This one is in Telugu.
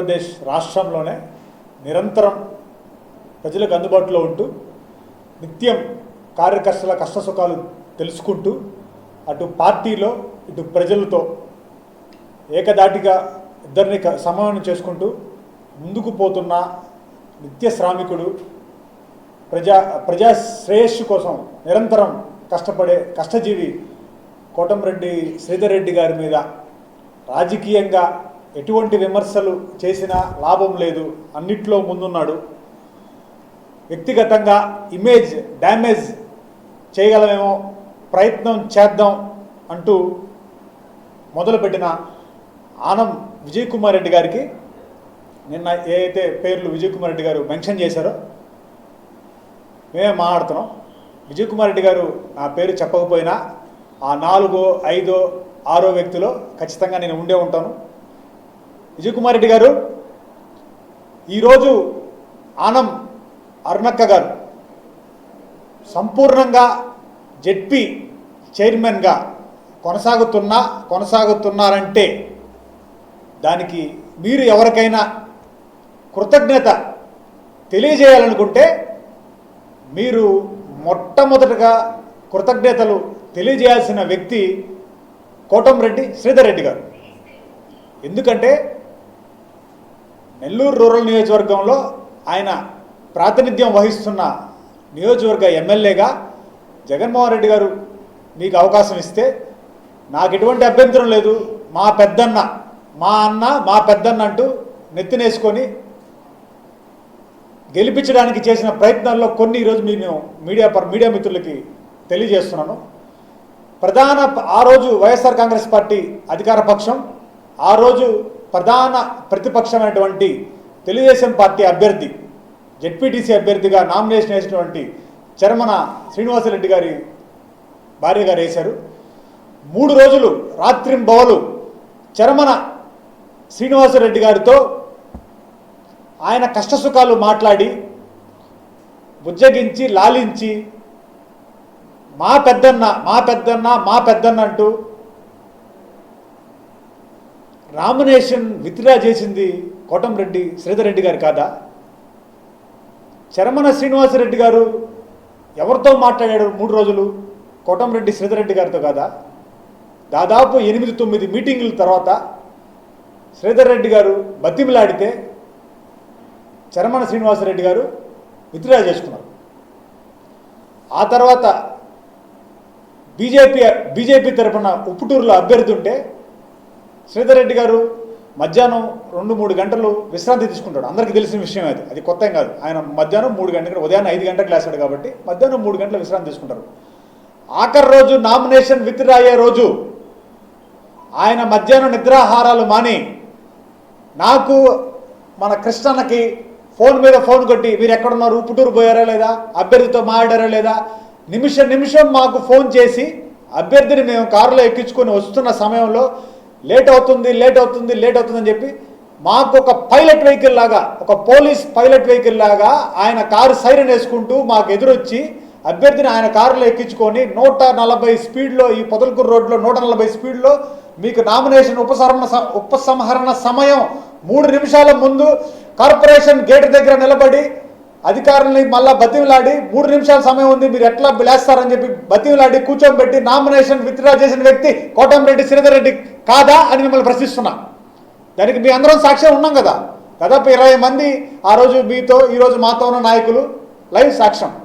ఆంధ్రప్రదేశ్ రాష్ట్రంలోనే నిరంతరం ప్రజలకు అందుబాటులో ఉంటూ నిత్యం కార్యకర్తల కష్టసుఖాలు తెలుసుకుంటూ అటు పార్టీలో ఇటు ప్రజలతో ఏకదాటిగా ఇద్దరిని క- సమన్వయం చేసుకుంటూ ముందుకు పోతున్న నిత్య శ్రామికుడు ప్రజా ప్రజా శ్రేయస్సు కోసం నిరంతరం కష్టపడే కష్టజీవి కోటంరెడ్డి శ్రీధర్ రెడ్డి గారి మీద రాజకీయంగా ఎటువంటి విమర్శలు చేసినా లాభం లేదు. అన్నిట్లో ముందున్నాడు. వ్యక్తిగతంగా ఇమేజ్ డ్యామేజ్ చేయగలమేమో ప్రయత్నం చేద్దాం అంటూ మొదలుపెట్టిన ఆనం విజయ్ కుమార్ రెడ్డి గారికి నిన్న ఏ పేర్లు విజయ్ కుమార్ రెడ్డి గారు మెన్షన్ చేశారో మేమే మాట్లాడుతున్నాం. విజయ్ కుమార్ రెడ్డి గారు నా పేరు చెప్పకపోయినా ఆ నాలుగో ఐదో ఆరో వ్యక్తిలో ఖచ్చితంగా నేను ఉండే ఉంటాను. విజయ్ కుమార్ రెడ్డి గారు ఈరోజు ఆనం అరుణక్క గారు సంపూర్ణంగా జెడ్పీ చైర్మన్గా కొనసాగుతున్నా కొనసాగుతున్నారంటే దానికి మీరు ఎవరికైనా కృతజ్ఞత తెలియజేయాలనుకుంటే మీరు మొట్టమొదటగా కృతజ్ఞతలు తెలియజేయాల్సిన వ్యక్తి కోటంరెడ్డి శ్రీధర్ రెడ్డి గారు. ఎందుకంటే నెల్లూరు రూరల్ నియోజకవర్గంలో ఆయన ప్రాతినిధ్యం వహిస్తున్న నియోజకవర్గ ఎమ్మెల్యేగా జగన్మోహన్ రెడ్డి గారు మీకు అవకాశం ఇస్తే నాకు ఎటువంటి అభ్యంతరం లేదు. మా పెద్దన్న మా అన్న మా పెద్దన్న అంటూ నెత్తినేసుకొని గెలిపించడానికి చేసిన ప్రయత్నాల్లో కొన్ని ఈరోజు నేను మీడియా పర్ మీడియా మిత్రులకి తెలియజేస్తున్నాను. ప్రధాన ఆ రోజు వైఎస్ఆర్ కాంగ్రెస్ పార్టీ అధికార పక్షం ఆ రోజు ప్రధాన ప్రతిపక్షమైనటువంటి తెలుగుదేశం పార్టీ అభ్యర్థి జెడ్పీటీసీ అభ్యర్థిగా నామినేషన్ వేసినటువంటి చర్మన శ్రీనివాసరెడ్డి గారి భార్య గారు వేశారు మూడు రోజులు రాత్రింబవలు చర్మన శ్రీనివాసరెడ్డి గారితో ఆయన కష్టసుఖాలు మాట్లాడి బుజ్జగించి లాలించి మా పెద్దన్న మా పెద్దన్న మా పెద్దన్న అంటూ నామినేషన్ విత్డ్రా చేసింది కోటంరెడ్డి శ్రీధర్ రెడ్డి గారు కాదా? చరమన శ్రీనివాసరెడ్డి గారు ఎవరితో మాట్లాడాడు మూడు రోజులు? కోటంరెడ్డి శ్రీధర్ రెడ్డి గారితో కాదా? దాదాపు ఎనిమిది తొమ్మిది మీటింగుల తర్వాత శ్రీధర్ రెడ్డి గారు బతిమిలాడితే చరమణ శ్రీనివాసరెడ్డి గారు విత్డ్రా చేసుకున్నారు. ఆ తర్వాత బీజేపీ బీజేపీ తరపున ఉప్పుటూరులో అభ్యర్థి ఉంటే శ్రీధర్ రెడ్డి గారు మధ్యాహ్నం రెండు మూడు గంటలు విశ్రాంతి తీసుకుంటాడు. అందరికీ తెలిసిన విషయం అది. అది కొత్త కాదు. ఆయన మధ్యాహ్నం మూడు గంటలకు ఉదయాన్నే ఐదు గంటలకు లేస్తాడు కాబట్టి మధ్యాహ్నం మూడు గంటలు విశ్రాంతి తీసుకుంటారు. ఆఖరి రోజు నామినేషన్ విత్డ్రా అయ్యే రోజు ఆయన మధ్యాహ్నం నిద్రాహారాలు మాని నాకు మన కృష్ణన్నకి ఫోన్ మీద ఫోన్ కొట్టి మీరు ఎక్కడున్నారు? పుట్టూరు పోయారా లేదా? అభ్యర్థితో మాట్లాడారా లేదా? నిమిషం నిమిషం మాకు ఫోన్ చేసి అభ్యర్థిని మేము కారులో ఎక్కించుకొని వస్తున్న సమయంలో లేట్ అవుతుంది లేట్ అవుతుంది లేట్ అవుతుందని చెప్పి మాకు ఒక పైలట్ వెహికల్ లాగా ఒక పోలీస్ పైలట్ వెహికల్ లాగా ఆయన కారు సైరన్ వేసుకుంటూ మాకు ఎదురొచ్చి అభ్యర్థిని ఆయన కారులో ఎక్కించుకొని నూట నలభై స్పీడ్లో ఈ పొదలకూరు రోడ్లో నూట నలభై స్పీడ్లో మీకు నామినేషన్ ఉపసంహరణ స- ఉపసంహరణ సమయం మూడు నిమిషాల ముందు కార్పొరేషన్ గేట్ దగ్గర నిలబడి అధికారుల్ని మళ్ళా బతిమిలాడి మూడు నిమిషాల సమయం ఉంది మీరు ఎట్లా లేస్తారని చెప్పి బతిమిలాడి కూర్చోబెట్టి నామినేషన్ విత్డ్రా చేసిన వ్యక్తి కోటంరెడ్డి శ్రీధర్ రెడ్డి కాదా అని మిమ్మల్ని ప్రశ్నిస్తున్నా. దానికి మీ అందరం సాక్ష్యం ఉన్నాం కదా. దాదాపు ఇరవై మంది ఆ రోజు మీతో ఈరోజు మాతో ఉన్న నాయకులు లైవ్ సాక్ష్యం.